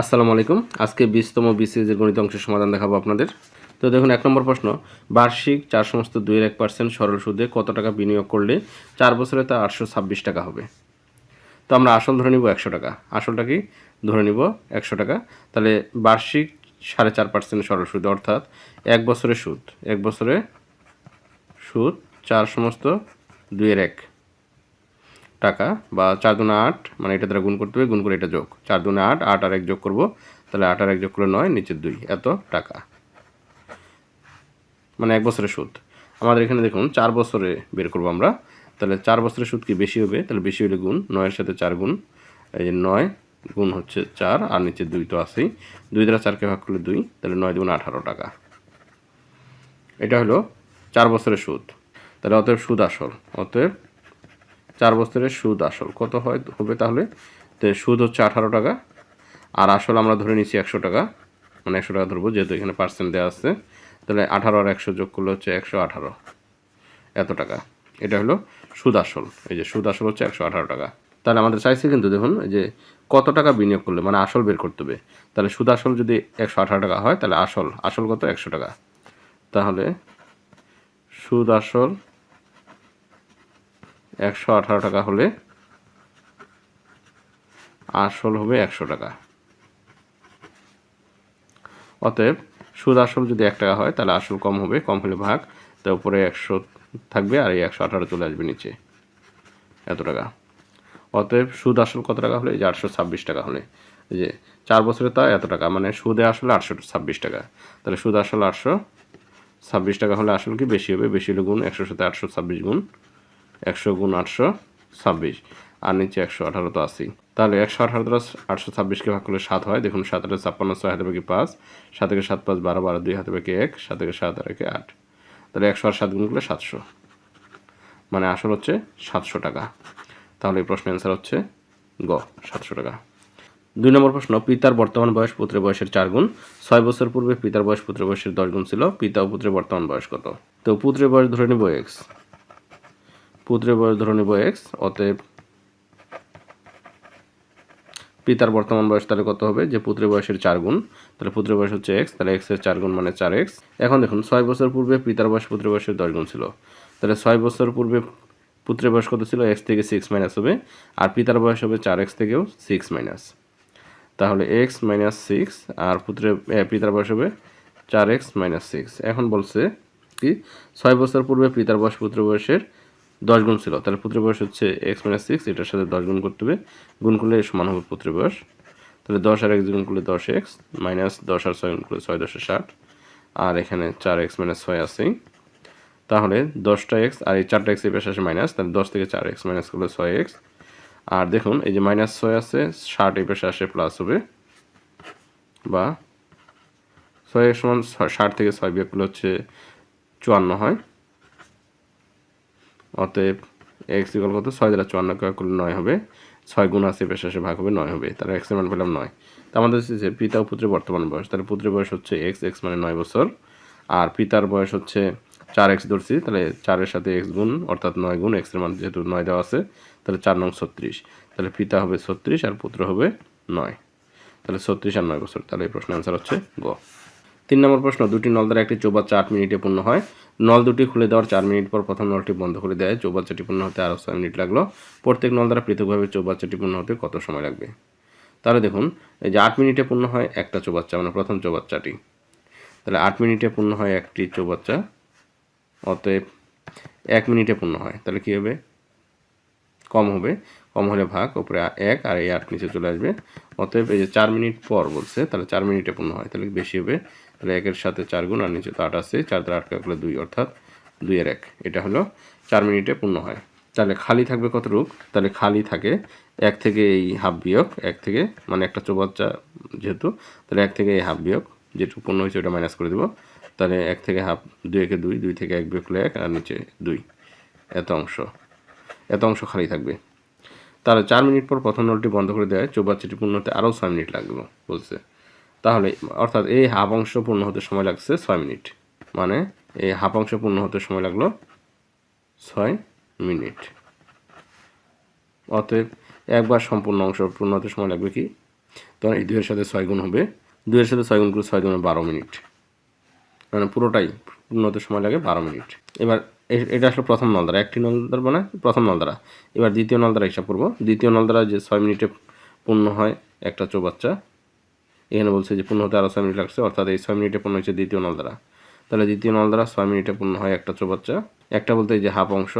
আসসালামু আলাইকুম। আজকে বিশতম বিসিএসের গণিত অংশের সমাধান দেখাবো আপনাদের। তো দেখুন, এক নম্বর প্রশ্ন, বার্ষিক চার সমস্ত দুইয়ের এক পার্সেন্ট সরল সুদে কত টাকা বিনিয়োগ করলে চার বছরে তা আটশো ছাব্বিশ টাকা হবে? তো আমরা আসল ধরে নিব একশো টাকা। আসলটা কি? ধরে নিব একশো টাকা। তাহলে বার্ষিক সাড়ে চার পার্সেন্ট সরল সুদ, অর্থাৎ এক বছরে সুদ, এক বছরে সুদ চার সমস্ত দুইয়ের এক। টাকা বা চার দুনে আট মানে এটা দ্বারা গুণ করতে হবে, গুণ করে এটা যোগ। চার দুনে আট আট আর এক যোগ করব, তাহলে আট আর এক যোগ করলে নয়, নিচের দুই। এত টাকা। মানে এক বছরের সুদ। আমাদের এখানে দেখুন, চার বছরে বের করব আমরা, তাহলে চার বছরের সুদ কি বেশি হবে? তাহলে বেশি হলে গুণ, নয়ের সাথে চার গুণ, এই যে নয় গুণ হচ্ছে চার, আর নিচে দুই তো আছেই। দুই দ্বারা চারকে ভাগ করলে দুই, তাহলে নয় দুগুণ আঠারো টাকা। এটা হলো চার বছরের সুদ। তাহলে অতএব সুদ আসল। অতএব চার বছরের সুদ আসল। কত হয়? হবে তাহলে? তো সুদ হচ্ছে আঠারো টাকা, আর আসল আমরা ধরে নিচ্ছি একশো টাকা। মানে একশো টাকা ধরবো, যেহেতু এখানে পার্সেন্ট দেওয়া আছে। তাহলে আঠারো আর একশো যোগ করলে হচ্ছে একশো আঠারো। এত টাকা। এটা হলো সুদ আসল। এই যে সুদ আসল হচ্ছে একশো আঠারো টাকা। তাহলে আমাদের চাইছে কিন্তু দেখুন, এই যে কত টাকা বিনিয়োগ করলে মানে আসল বের করতে হবে। তাহলে সুদ আসল যদি একশো আঠারো টাকা হয়, তাহলে আসল আসল কত? একশো টাকা। তাহলে সুদ আসল একশো আঠারো টাকা হলে আসল হবে একশো টাকা। অতএব সুদ আসল যদি এক টাকা হয়, তাহলে আসল কম হবে, কম হলে ভাগ। তো উপরে একশো থাকবে আর এই একশো আঠারো চলে আসবে নিচে। এত টাকা। অতএব সুদ আসল কত টাকা হলে? এই যে আটশো ছাব্বিশ টাকা হলে। যে চার বছরে তা এত টাকা। মানে সুদে আসলে আটশো ছাব্বিশ টাকা। তাহলে সুদ আসল আটশো ছাব্বিশ টাকা হলে আসল কি? বেশি হবে। বেশি হলে গুণ একশোর সাথে আটশো ছাব্বিশ গুণ একশো গুণ আটশো ছাব্বিশ। আর নিচে একশো আঠারো তো আশি তাহলে একশো আঠারো দ্বারা আটশো ছাব্বিশকে ভাগ করলে সাত হয়। দেখুন সাত হাজার ছাপ্পান্ন, ছয় হাতে বাকি পাঁচ। সাত থেকে সাত পাঁচ, বারো বারো, দুই হাতে বাকি এক। সাত থেকে সাত আর একে আট। তাহলে একশো আর সাত গুণ করলে সাতশো। মানে আসল হচ্ছে সাতশো টাকা। তাহলে এই প্রশ্নের অ্যান্সার হচ্ছে গ, সাতশো টাকা। দুই নম্বর প্রশ্ন, পিতার বর্তমান বয়স পুত্রের বয়সের চার গুণ। ছয় বছর পূর্বে পিতার বয়স পুত্রের বয়সের দশ গুণ ছিল। পিতা ও পুত্রের বর্তমান বয়স কত? তো পুত্রের বয়স ধরে নেব এক্স পুত্রের বয়স ধরে নেব এক্স অতএব পিতার বর্তমান বয়স তাহলে কত হবে? যে পুত্রের বয়সের চার গুণ, তাহলে পুত্রের বয়স হচ্ছে এক্স তাহলে এক্সের চার গুণ মানে চার এক্স এখন দেখুন, ছয় বছর পূর্বে পিতার বয়স পুত্রের বয়সের দশ গুণ ছিল। তাহলে ছয় বছর পূর্বে পুত্রের বয়স কত ছিল? এক্স থেকে সিক্স মাইনাস হবে। আর পিতার বয়স হবে চার এক্স থেকেও সিক্স মাইনাস তাহলে এক্স মাইনাস সিক্স আর পুত্রের পিতার বয়স হবে চার এক্স মাইনাস সিক্স এখন বলছে কি? ছয় বছর পূর্বে পিতার বয়স পুত্র বয়সের দশ গুণ ছিল। তাহলে পুত্রের বয়স হচ্ছে এক্স মাইনাস সিক্স এটার সাথে দশ গুণ করতে হবে। গুণ করলে সমান হবে পুত্রের বয়স। তাহলে দশ আর এক্স গুণ করলে দশ এক্স মাইনাস দশ আর ছয় গুণ করলে ছয় দশে ষাট। আর এখানে চার এক্স মাইনাস ছয় আছেই। তাহলে দশটা এক্স আর এই চারটা এক্স এই পাশে আসে মাইনাস তাহলে দশ থেকে চার এক্স মাইনাস করলে ছয় এক্স আর দেখুন, এই যে মাইনাস ছয় আছে, ষাট এই পাশে আসে প্লাস হবে। বা ছয় এক্স সমান ষাট থেকে ছয় বিয়োগ করলে হচ্ছে চুয়ান্ন হয়। অতএব এক্স ইকাল কত? ছয় দ্বারা চুয়ান্ন কে করলে নয় হবে। ছয় গুণ আছে পেশা আসে ভাগ হবে নয় হবে। তাহলে এক্সের মান পেলাম নয়। তা আমাদের হচ্ছে যে পিতা ও পুত্রের বর্তমান বয়স। তাহলে পুত্রের বয়স হচ্ছে এক্স এক্স মানে নয় বছর। আর পিতার বয়স হচ্ছে চার এক্স ধরছি। তাহলে চারের সাথে এক্স গুণ, অর্থাৎ নয় গুণ এক্সের মান যেহেতু নয় দেওয়া আছে, তাহলে চার নং ছত্রিশ। তাহলে পিতা হবে ছত্রিশ আর পুত্র হবে নয়। তাহলে ছত্রিশ আর নয় বছর। তাহলে এই প্রশ্নের অ্যান্সার হচ্ছে গ। তিন নম্বর প্রশ্ন, দুটি নল দ্বারা একটি চৌবাচ্চা আট মিনিটে পূর্ণ হয়। নল দুটি খুলে দেওয়ার চার মিনিট পর প্রথম নলটি বন্ধ করে দেয়। চৌবাচ্চাটি পূর্ণ হতে আরও ছয় মিনিট লাগল। প্রত্যেক নল দ্বারা পৃথকভাবে চৌবাচ্চাটি পূর্ণ হতে কত সময় লাগবে? তাহলে দেখুন, এই যে আট মিনিটে পূর্ণ হয় একটা চৌবাচ্চা মানে প্রথম চৌবাচ্চাটি। তাহলে আট মিনিটে পূর্ণ হয় একটি চৌবাচ্চা, অতএব এক মিনিটে পূর্ণ হয়। তাহলে কী হবে? কম হবে। কম হলে ভাগ, ওপরে এক আর এই আট নিচে চলে আসবে। অতএব এই যে চার মিনিট পর বলছে, তাহলে চার মিনিটে পূর্ণ হয়। তাহলে বেশি হবে? তাহলে একের সাথে চার গুণ আর নিচে তো আট আছে চার দ্বারা আট কাকলে দুই, অর্থাৎ দুইয়ের এক। এটা হলো চার মিনিটে পূর্ণ হয়। তাহলে খালি থাকবে কত রূপ তাহলে খালি থাকে এক থেকে এই হাফ বিয়োগ, এক থেকে মানে একটা চৌবাচ্চা যেহেতু, তাহলে এক থেকে এই হাফ বিয়োগ, যেটুকু পূর্ণ হয়েছে ওটা মাইনাস করে দেবো। তাহলে এক থেকে হাফ, দুই একে দুই দুই থেকে এক বিয়োগ এক আর নিচে দুই। এত অংশ। এত অংশ খালি থাকবে। তাহলে চার মিনিট পর প্রথম নলটি বন্ধ করে দেয় চৌবাচ্চাটি পূর্ণ হতে আরও ছয় মিনিট লাগবে বলছে। তাহলে, অর্থাৎ এই হাফ অংশ পূর্ণ হতে সময় লাগছে ছয় মিনিট। মানে এই হাফ অংশ পূর্ণ হতে সময় লাগল ছয় মিনিট। অতএব একবার সম্পূর্ণ অংশ পূর্ণ হতে সময় লাগবে কি? তখন এই দুইয়ের সাথে ছয় গুণ হবে। দুইয়ের সাথে ছয় গুণ করে ছয় গুণে বারো মিনিট। মানে পুরোটাই পূর্ণ হতে সময় লাগে বারো মিনিট। এবার এটা আসলে প্রথম নল দ্বারা একটি নল দ্বারা মানে প্রথম নল দ্বারা এবার দ্বিতীয় নল দ্বারা হিসাব করব। দ্বিতীয় নল দ্বারা যে ছয় মিনিটে পূর্ণ হয় একটা চৌবাচ্চা এখানে বলছে যে পূর্ণ হতে আরও ছয় মিনিট লাগছে, অর্থাৎ এই ছয় মিনিটে পূর্ণ হয়েছে দ্বিতীয় নল দ্বারা তাহলে দ্বিতীয় নল দ্বারা ছয় মিনিটে পূর্ণ হয় একটা চৌবাচ্চা। একটা বলতে এই যে হাফ অংশ,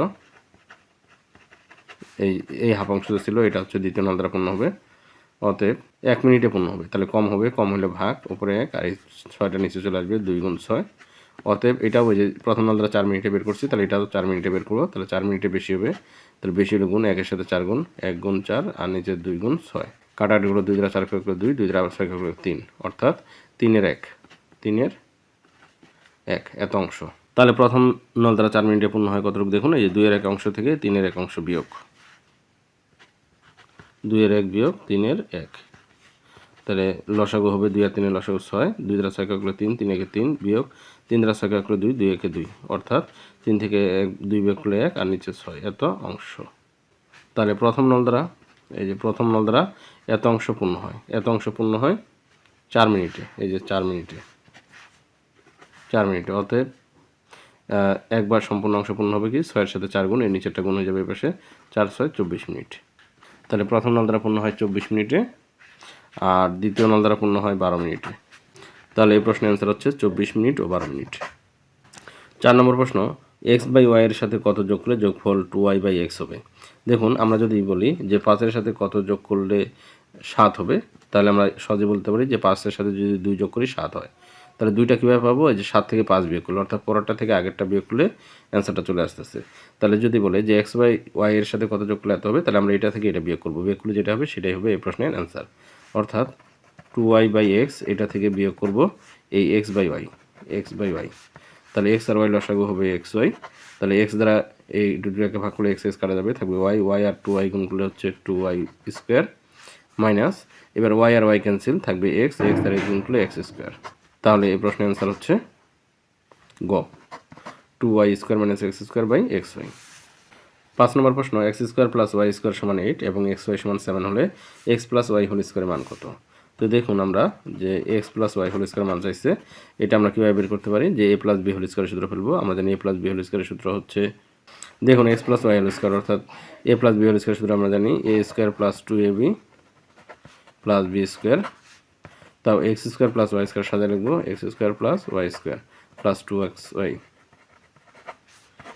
এই এই হাফ অংশ যে ছিল, এটা হচ্ছে দ্বিতীয় নল দ্বারা পূর্ণ হবে। অতএব এক মিনিটে পূর্ণ হবে, তাহলে কম হবে, কম হলে ভাগ, উপরে এক, আর এই ছয়টা নিচে চলে আসবে দুই গুণ ছয়। অতএব এটাও ওই যে প্রথম নল দ্বারা চার মিনিটে বের করছি, তাহলে এটাও চার মিনিটে বের করব, তাহলে চার মিনিটে বেশি হবে, তাহলে বেশি হলে গুণ, একের সাথে চার গুণ, এক গুণ চার, আর নিচে দুই গুণ ছয়। কাটাকাটিগুলো দুই দ্বারা চার করে দুই দুই দ্বারা আবার ছয় করে তিন, অর্থাৎ তিনের এক তিনের এক, এত অংশ। তাহলে প্রথম নল দ্বারা চার মিনিটে পূর্ণ হয় কতটুকু দেখুন? এই যে দুইয়ের এক অংশ থেকে তিনের এক অংশ বিয়োগ। দুইয়ের এক বিয়োগ তিনের এক। তাহলে লসাগু হবে দুই আর তিনের লসাগু ছয়, দুই দ্বারা ছয় কাকলে তিন তিন একে তিন বিয়োগ, তিন দ্বারা ছয় কাকলে দুই দুই একে দুই, অর্থাৎ তিন থেকে এক, দুই বিয়োগ করলে এক আর নিচে ছয়, এত অংশ। তাহলে প্রথম নল দ্বারা এই যে প্রথম নল দ্বারা এত অংশ পূর্ণ হয়। এত অংশ পূর্ণ হয় চার মিনিটে, এই যে চার মিনিটে। চার মিনিটে, অতএব একবার সম্পূর্ণ অংশ পূর্ণ হবে কি? ছয়ের সাথে চার গুণ, এর নিচেরটা গুণ হয়ে যাবে এই পাশে চার, ছয়, চব্বিশ মিনিট। তাহলে প্রথম নল দ্বারা পূর্ণ হয় চব্বিশ মিনিটে আর দ্বিতীয় নল দ্বারা পূর্ণ হয় বারো মিনিটে। তাহলে এই প্রশ্নের অ্যান্সার হচ্ছে চব্বিশ মিনিট ও বারো মিনিট। চার নম্বর প্রশ্ন এক্স বাই ওয়াই এর সাথে কত যোগ করলে যোগফল টু ওয়াই বাই এক্স হবে? দেখুন, আমরা যদি বলি যে পাঁচের সাথে কত যোগ করলে সাত হবে, তাহলে আমরা সহজে বলতে পারি যে পাঁচের সাথে যদি দুই যোগ করি সাত হয়। তাহলে দুইটা কীভাবে পাবো? যে সাত থেকে পাঁচ বিয়োগ করলে, অর্থাৎ পরেরটা থেকে আগেরটা বিয়োগ করলে অ্যান্সারটা চলে আসতেছে। তাহলে যদি বলে যে এক্স বাই ওয়াই এর সাথে কত যোগ করলে এত হবে, তাহলে আমরা এটা থেকে এটা বিয়োগ করব। বিয়োগ করলে যেটা হবে, সেটাই হবে এই প্রশ্নের অ্যান্সার। অর্থাৎ টু ওয়াই বাই এক্স, এটা থেকে বিয়োগ করব এই X by Y, X by Y. তাহলে এক্স আর ওয়াই লসাগু হবে এক্স ওয়াই। তাহলে এক্স দ্বারা এই দুটোকে ভাগ করলে এক্স এক্স কাটা যাবে, থাকবে ওয়াই ওয়াই আর টু ওয়াই গুণ করলে হচ্ছে টু ওয়াই স্কোয়ার মাইনাস এবার ওয়াই আর ওয়াই ক্যান্সেল থাকবে এক্স এক্স দ্বারা গুণ করলে এক্স স্কোয়ার তাহলে এই প্রশ্নের অ্যান্সার হচ্ছে গ। Two Y square minus X square by X Y পাঁচ নম্বর প্রশ্ন X square plus Y square সমান এইট এবং এক্স ওয়াই সমান সেভেন হলে এক্স প্লাস ওয়াই হোল স্কোয়ারের মান কত? তো দেখুন আমরা যে X plus Y whole square মান চাইছে, এটা আমরা কীভাবে বের করতে পারি? যে এ প্লাস বি হোল স্কোয়ারের সূত্র ফেলব। আমরা জানি এ প্লাস বি হোল স্কোয়ারের সূত্র হচ্ছে দেখুন X plus Y whole square অর্থাৎ A plus B whole square সূত্র আমরা জানি। A square plus two A B plus B square তাও X square plus Y square সাথে লিখব X square plus Y square plus two X Y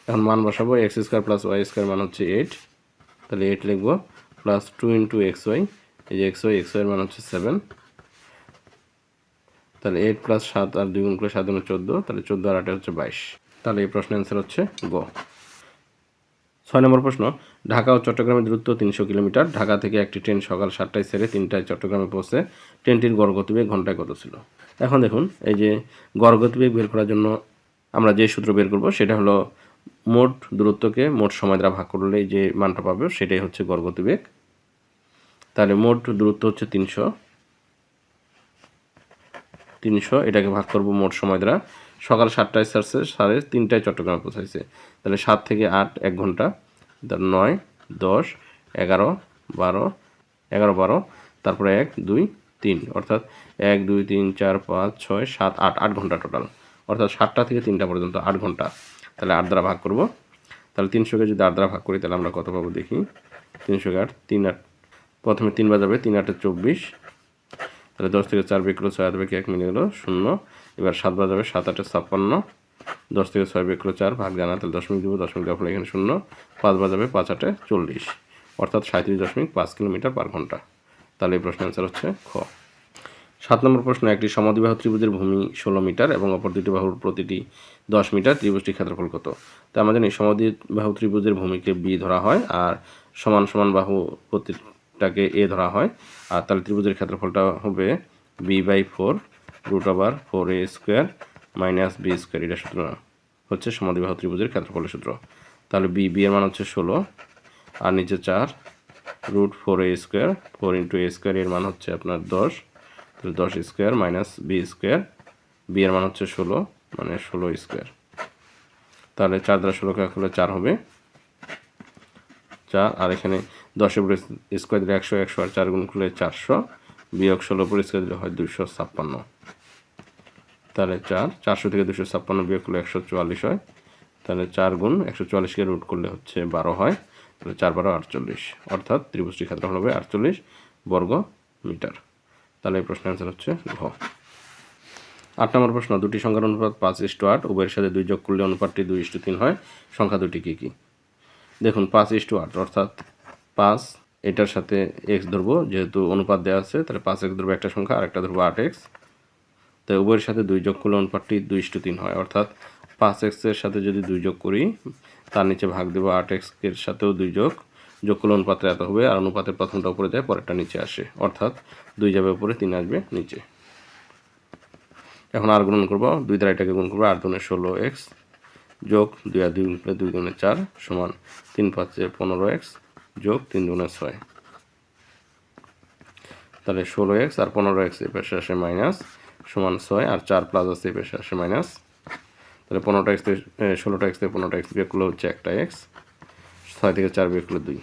এখন মান বসাবো। X square plus Y square মান হচ্ছে এইট তাহলে এইট লিখব। Plus two into X Y এই যে এক্স ওয়াই এক্স ওয়াইয়ের মান হচ্ছে সেভেন তাহলে এইট প্লাস সাত আর দুই গুণ করে সাত গুণ চোদ্দ। তাহলে চোদ্দ আর আটে হচ্ছে বাইশ। তাহলে এই প্রশ্নের অ্যান্সার হচ্ছে গ ছয় নম্বর প্রশ্ন, ঢাকা ও চট্টগ্রামের দূরত্ব তিনশো কিলোমিটার। ঢাকা থেকে একটি ট্রেন সকাল সাতটায় ছেড়ে তিনটায় চট্টগ্রামে পৌঁছে ট্রেনটির গড় গতিবেগ ঘন্টায় কত ছিল? এখন দেখুন, এই যে গড় গতিবেগ বের করার জন্য আমরা যে সূত্র বের করব, সেটা হলো মোট দূরত্বকে মোট সময় দ্বারা ভাগ করলে যে মানটা পাবে, সেটাই হচ্ছে গড় গতিবেগ। তাহলে মোট দূরত্ব হচ্ছে তিনশো। তিনশো, এটাকে ভাগ করব মোট সময় দ্বারা। সকাল সাতটায় ছাড়ছে সাড়ে তিনটায় চট্টগ্রামে পৌঁছাইছে। তাহলে সাত থেকে আট, এক ঘণ্টা তার নয়, দশ, এগারো, বারো এগারো, বারো, তারপরে এক, দুই, তিন, অর্থাৎ এক, দুই, তিন, চার, পাঁচ, ছয়, সাত, আট আট ঘণ্টা টোটাল অর্থাৎ সাতটা থেকে তিনটা পর্যন্ত, আট ঘণ্টা। তাহলে আট দ্বারা ভাগ করব। তাহলে তিনশোকে যদি আট দ্বারা ভাগ করি, তাহলে আমরা কত পাবো দেখি? তিনশোকে আট, তিন আট, প্রথমে তিন বাজাবে, তিন আটে চব্বিশ। তাহলে দশ থেকে চার বিক্রো ছয় আট বিক্রি এক মিলে গেলো শূন্য। এবার সাত বাজাবে সাত আটে ছাপ্পান্ন। দশ থেকে ছয় বিক্রো চার, ভাগ জানা তাহলে দশমিক দিব দশমিক ফলে এখানে শূন্য, পাঁচ বাজাবে পাঁচ আটে চল্লিশ। অর্থাৎ সাঁত্রিশ দশমিক পাঁচ কিলোমিটার পার ঘণ্টা। তাহলে এই প্রশ্নের অ্যান্সার হচ্ছে খ। সাত নম্বর প্রশ্ন, একটি সমদ্বিবাহু ত্রিভুজের ভূমি ষোলো মিটার এবং অপর দুটি বাহুর প্রতিটি দশ মিটার ত্রিভুজটির ক্ষেত্রফল কত? তো আমরা জানি সমদ্বিবাহু ত্রিভুজের ভূমিকে বি ধরা হয় আর সমান সমান বাহু প্রতিটাকে এ ধরা হয়। আর তাহলে ত্রিভুজের ক্ষেত্রফলটা হবে B by four root over four A square minus B square এটা সূত্র হচ্ছে সমদ্বিবাহু ত্রিভুজের ক্ষেত্রফলের সূত্র। তাহলে বি বি এর মান হচ্ছে ষোলো, আর নিচে চার root four A square four into A square এর মান হচ্ছে আপনার দশ, তাহলে দশ square minus B square B এর মান হচ্ছে ষোলো মানে ষোলো স্কোয়ার তাহলে চার দ্বারা ষোলো কাক হলে চার হবে। চার, আর এখানে উপরে স্কোয়ার দিলে একশো একশো আর চার গুণ করলে চারশো। বিয়োগ ষোলো পরিষ্কার দিলে হয় দুশো ছাপ্পান্ন। তাহলে চার, চারশো থেকে দুশো ছাপ্পান্ন বিয়োগ করলে একশো চুয়াল্লিশ হয়। তাহলে চার গুণ একশো চুয়াল্লিশকে রুট করলে হচ্ছে বারো হয়। তাহলে চার বারো আটচল্লিশ। অর্থাৎ ত্রিভুজটির ক্ষেত্রফল হবে আটচল্লিশ বর্গ মিটার। তাহলে এই প্রশ্নের অ্যান্সার হচ্ছে ঘ। আট নম্বর প্রশ্ন, দুটি সংখ্যার অনুপাত পাঁচ ইস্টু আট, উভয়ের সাথে দুই যোগ করলে অনুপাতটি দুই ইস্টু তিন হয়। সংখ্যা দুটি কী কী? দেখুন, পাঁচ ইস্টু আট, অর্থাৎ পাঁচ এটার সাথে এক্স ধরবো, যেহেতু অনুপাত দেওয়া আছে, তাহলে পাঁচ এক্স ধরবো একটা সংখ্যা আর একটা ধরবো আট এক্স তাই উভয়ের সাথে দুই যোগ করলে অনুপাতটি দুই ইস্টু তিন হয়, অর্থাৎ পাঁচ এক্সের সাথে যদি দুই যোগ করি, তার নিচে ভাগ দেবো আট এক্সের সাথেও দুই যোগ। যোগ করলে অনুপাতে এত হবে, আর অনুপাতের প্রথমটা উপরে যায়, পরেরটা নিচে আসে, অর্থাৎ দুই যাবে উপরে, তিন আসবে নিচে। এখন আর গুণন করব, দুই দ্বারা এটাকে গুণ করব, আট দুনে ষোলো এক্স যোগ দুই আর দুই গুণ দুই দুনে চার সমান তিন পাঁচে পনেরো এক্স যোগ তিন দুনে ছয়। তাহলে ষোলো এক্স আর পনেরো এক্স এই পাশে আসে মাইনাস সমান ছয় আর চার প্লাস আছে এই পাশে আসে মাইনাস। তাহলে পনেরোটা এক্স থেকে ষোলোটা এক্স থেকে পনেরোটা এক্স বিয়োগ করলে হচ্ছে একটা এক্স। ছয় থেকে চার বিয়োগ করলে দুই।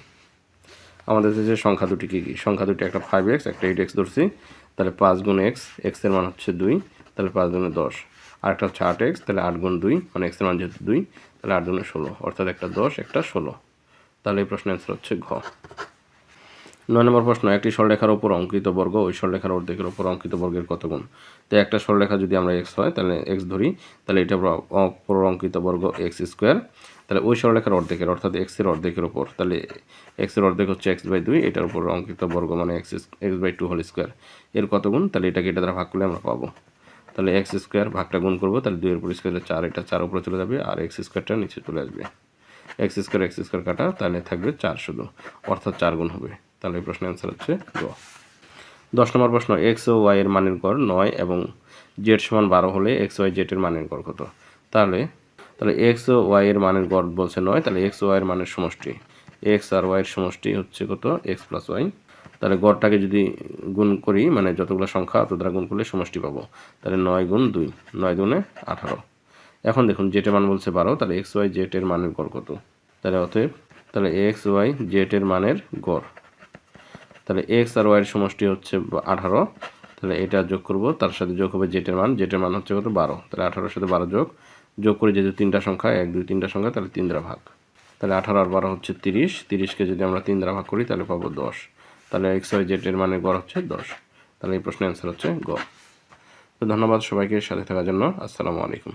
আমাদের যে সংখ্যা দুটি কী কী? সংখ্যা দুটি একটা ফাইভ এক্স, একটা এইট এক্স ধরছি। তাহলে পাঁচ গুণ এক্স এক্সের মান হচ্ছে দুই। তাহলে পাঁচ গুণে দশ। আর একটা হচ্ছে আট এক্স, তাহলে আট গুণ দুই মানে এক্সের মান যেহেতু দুই, তাহলে আট গুণে ষোলো। অর্থাৎ একটা দশ, একটা ষোলো। তাহলে এই প্রশ্নের অ্যান্সার হচ্ছে ঘ। নয় নম্বর প্রশ্ন, একটি সরলরেখার ওপর অঙ্কিত বর্গ ওই সরলরেখার অর্ধেকের ওপর অঙ্কিত বর্গের কত গুণ? তো একটা সরলরেখা যদি আমরা এক্স হয়, তাহলে এক্স ধরি, তাহলে এটা অপর অঙ্কিত বর্গ এক্স স্কোয়ার তাহলে ওই সরলরেখার অর্ধেকের, অর্থাৎ এক্সের অর্ধেকের ওপর তাহলে এক্সের অর্ধেক হচ্ছে এক্স বাই দুই, এটার উপর অঙ্কিত বর্গ মানে X X by two whole square এর কত গুণ? তাহলে এটাকে এটা দ্বারা ভাগ করলে আমরা পাবো। তাহলে এক্স স্কোয়ার ভাগটা গুণ করব, তাহলে দুইয়ের উপর স্কোয়ারে চার, এটা চার উপরে চলে যাবে, আর এক্স স্কোয়ারটা নিচে চলে আসবে। এক্স স্কোয়ার এক্স স্কোয়ার কাটা, তাহলে থাকবে চার শুধু। অর্থাৎ চার গুণ হবে। তাহলে এই প্রশ্নের অ্যান্সার হচ্ছে গ। দশ নম্বর প্রশ্ন, এক্স ও ওয়াই এর মানের গড় নয় এবং জেড সমান বারো হলে এক্স ওয়াই জেড মানের গড় কত? তাহলে তাহলে এক্স ও ওয়াই এর মানের গড় বলছে নয়, তাহলে এক্স ওয়াই এর মানের সমষ্টি। এক্স আর ওয়াই এর সমষ্টি হচ্ছে কত? X plus Y. তাহলে গড়টাকে যদি গুণ করি মানে যতগুলো সংখ্যা অত দ্বারা গুণ করলে সমষ্টি পাবো। তাহলে নয় গুণ দুই, নয় গুণে আঠারো। এখন দেখুন জেটের মান বলছে বারো, তাহলে এক্স ওয়াই জেটের মানের গড় কত? তাহলে অতএব, তাহলে এক্স ওয়াই জেটের মানের গড়। তাহলে এক্স আর ওয়াইয়ের সমষ্টি হচ্ছে আঠারো, তাহলে এটা যোগ করব, তার সাথে যোগ হবে জেটের মান জেটের মান হচ্ছে কত? বারো। তাহলে আঠারোর সাথে বারো যোগ যোগ করে যেহেতু তিনটা সংখ্যা, এক, দুই, তিনটা সংখ্যা, তাহলে তিন দ্বারা ভাগ। তাহলে আঠারো আর বারো হচ্ছে তিরিশ, তিরিশকে যদি আমরা তিন দ্বারা ভাগ করি, তাহলে পাবো দশ। তাহলে এক্স ওয়াই জেটের মানের গড় হচ্ছে দশ। তাহলে এই প্রশ্নের অ্যান্সার হচ্ছে গ তো ধন্যবাদ সবাইকে সাথে থাকার জন্য। আসসালামু আলাইকুম।